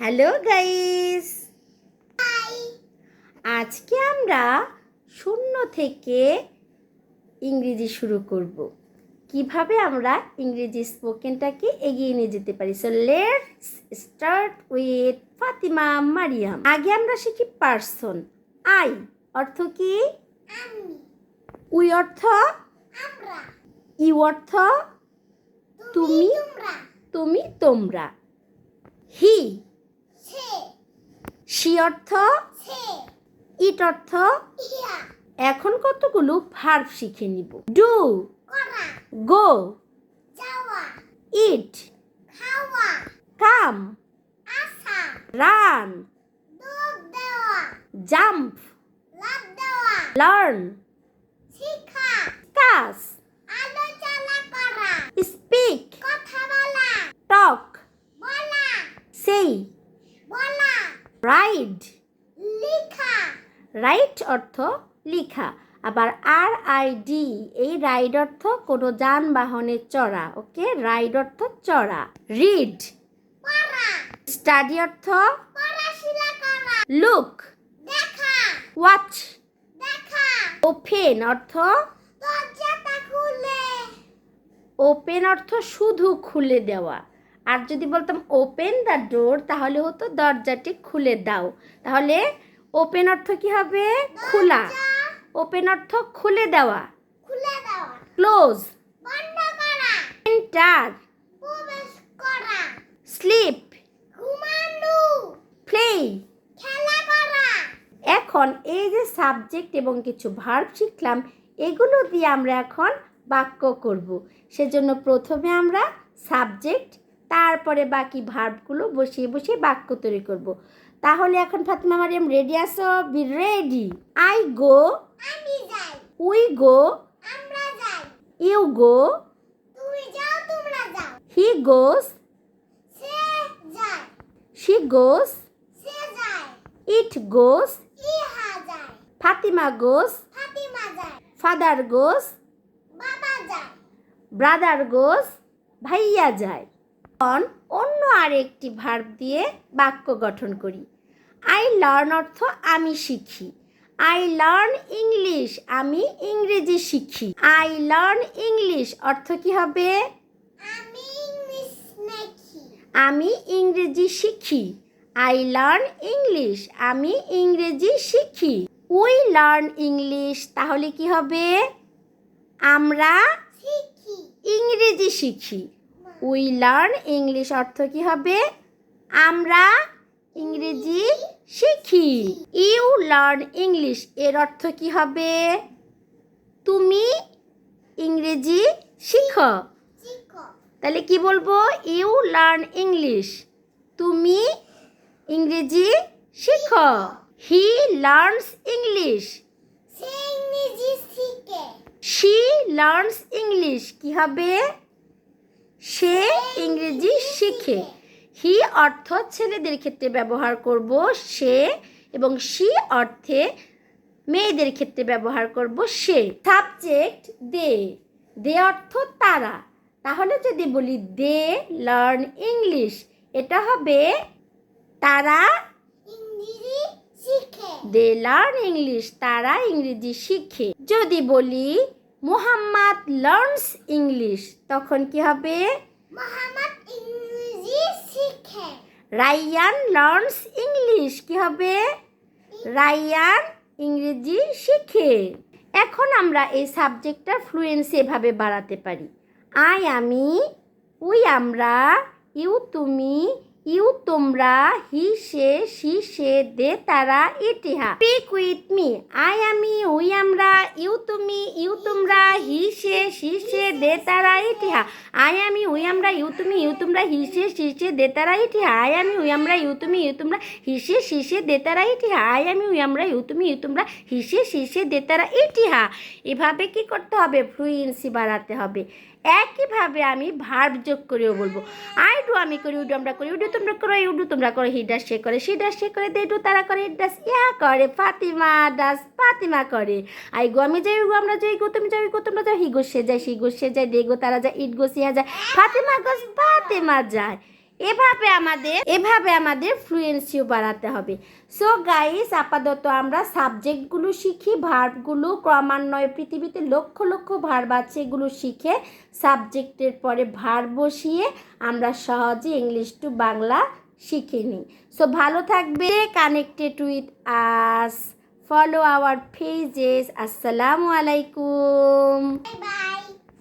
Hello guys. আজকে আমরা শূন্য থেকে ইংরেজি শুরু করব। কীভাবে আমরা ইংরেজি স্পোকেনটাকে এগিয়ে নিয়ে যেতে পারি? So let's start with Fatima Mariam আগে আমরা শিখি পার্সন আই অর্থ কি? উই অর্থ? ইউ অর্থ? তুমি তুমি তোমরা। হি সি অর্থ? ইট অর্থ? এখন কতগুলো ভার্ব শিখে নিব। Do. Go. Eat. Come. Run. Jump. Learn. কাস। স্পিক। কথা বলা। টক। বলা। সেই। রাইড লেখা রাইট অর্থ লিখা। আবার R I D E ride অর্থ কোনো যানবাহনে চড়া ওকে? রাইড অর্থ চড়া। রিড স্টাডি অর্থ? লুক ওয়াচ ওপেন অর্থ? ওপেন অর্থ শুধু খুলে দেওয়া। আর যদি বলতাম ওপেন দ্য ডোর তাহলে হতো দরজাটি খুলে দাও। তাহলে ওপেন অর্থ কি হবে? খোলা। ওপেন অর্থ খুলে দেওয়া। ক্লোজ এন্টার স্লিপ প্লে এখন এই যে সাবজেক্ট এবং কিছু ভার্ব শিখলাম এগুলো দিয়ে আমরা এখন বাক্য করব। সেজন্য প্রথমে আমরা সাবজেক্ট তারপরে বাকি ভার্বগুলো বসিয়ে বসিয়ে বাক্য তৈরি করব। তাহলে এখন ফাতিমা মারিয়াম রেডি আসো বি রেডি আই গো আমি যাই। উই গো আমরা যাই। ইউ গো তুমি যাও তোমরা যাও। হি গোস সে যায়। শি গোস সে যায়। ইট গোস ইহা যায়। ফাতিমা গোস ফাতিমা যায়। ফাদার গোস বাবা যায়। ব্রাদার গোস ভাইয়া যায়। এখন অন্য আরেকটি ভার্ব দিয়ে বাক্য গঠন করি। আই লার্ন অর্থ আমি শিখি। আই লার্ন ইংলিশ আমি ইংরেজি শিখি। আই লার্ন ইংলিশ অর্থ কি হবে? আমি ইংরেজি শিখি। আই লার্ন ইংলিশ আমি ইংরেজি শিখি। উই লার্ন ইংলিশ তাহলে কি হবে? আমরা ইংরেজি শিখি। উই লার্ন ইংলিশ অর্থ কি হবে? আমরা ইংরেজি শিখি। ইউ লার্ন ইংলিশ এর অর্থ কি হবে? তুমি ইংরেজি শিখো। তাহলে কি বলব? ইউ লার্ন ইংলিশ তুমি ইংরেজি শিখো। হি লার্নস ইংলিশ সে ইংরেজি শিখে। শি লার্নস ইংলিশ কি হবে? সে ইংরেজি শিখে। হি অর্থ ছেলেদের ক্ষেত্রে ব্যবহার করব সে এবং সি অর্থে মেয়েদের ক্ষেত্রে ব্যবহার করব সে। সাবজেক্ট দে। দে অর্থ তারা। তাহলে যদি বলি দে লার্ন ইংলিশ এটা হবে তারা ইংরেজি শিখে। দে লার্ন ইংলিশ তারা ইংরেজি শিখে। যদি বলি মুহাম্মদ লার্নস ইংলিশ তখন কি হবে? মোহাম্মদ ইংরেজি শিখে। রাইয়ান লার্নস ইংলিশ কি হবে? রাইয়ান ইংরেজি শিখে। এখন আমরা এই সাবজেক্টটার ফ্লুয়েন্সি এভাবে বাড়াতে পারি। আই আমি উই আমরা ইউ তুমি ইউ তোমরা হি সে সি সে দে তারা ইতিহা। স্পিক উইথ মি আই আমি উই আমরা, ইউ তুমি, ইউ তোমরা, হি সে সি সে দে তারা ইতিহা। আই আমি উই আমরা, ইউ তুমি ইউ তোমরা, হি সে সি সে, দে ইতিহা। আই আমি উই আমরা, ইউ তুমি ইউ তোমরা, হি সে সি সে, দে ইতিহা। আই আমি উই আমরা, ইউ তুমি ইউ তোমরা, হি সে সি সে ইতিহা। এভাবে কি করতে হবে? ফ্লুয়েন্সি বাড়াতে হবে। একইভাবে আমি ভার্ব যোগ করেও বলব। আই ডু আমি করি উডু আমরা করি উডু তোমরা করো উডু তোমরা করো, হি ডাস সে করে সি ডাস সে করে, দে ডু তারা করে ইট ডাস ইয়া করে, ফাতিমা ডাস ফাতিমা করে। আই গো আমি যাই গো আমরা যাই, গো তুমি যাই গো তোমরা যাও, হি গো সে যায় সি গো সে যায়, দে গো তারা যায়, ইট গো সিয়া যায়, ফাতিমা গোস ফাতিমা যায়। এভাবে আমাদের এভাবে আমাদের ফ্লুয়েন্সিও বাড়াতে হবে। সো গাইস আপাতত আমরা সাবজেক্টগুলো শিখি ভার্বগুলো ক্রমান্বয়ে পৃথিবীতে লক্ষ লক্ষ ভার্ব আছে, এগুলো শিখে সাবজেক্টের পরে ভার বসিয়ে আমরা সহজে ইংলিশ টু বাংলা শিখে নিই। সো ভালো থাকবে connected with us follow our pages আসসালামু আলাইকুম বাই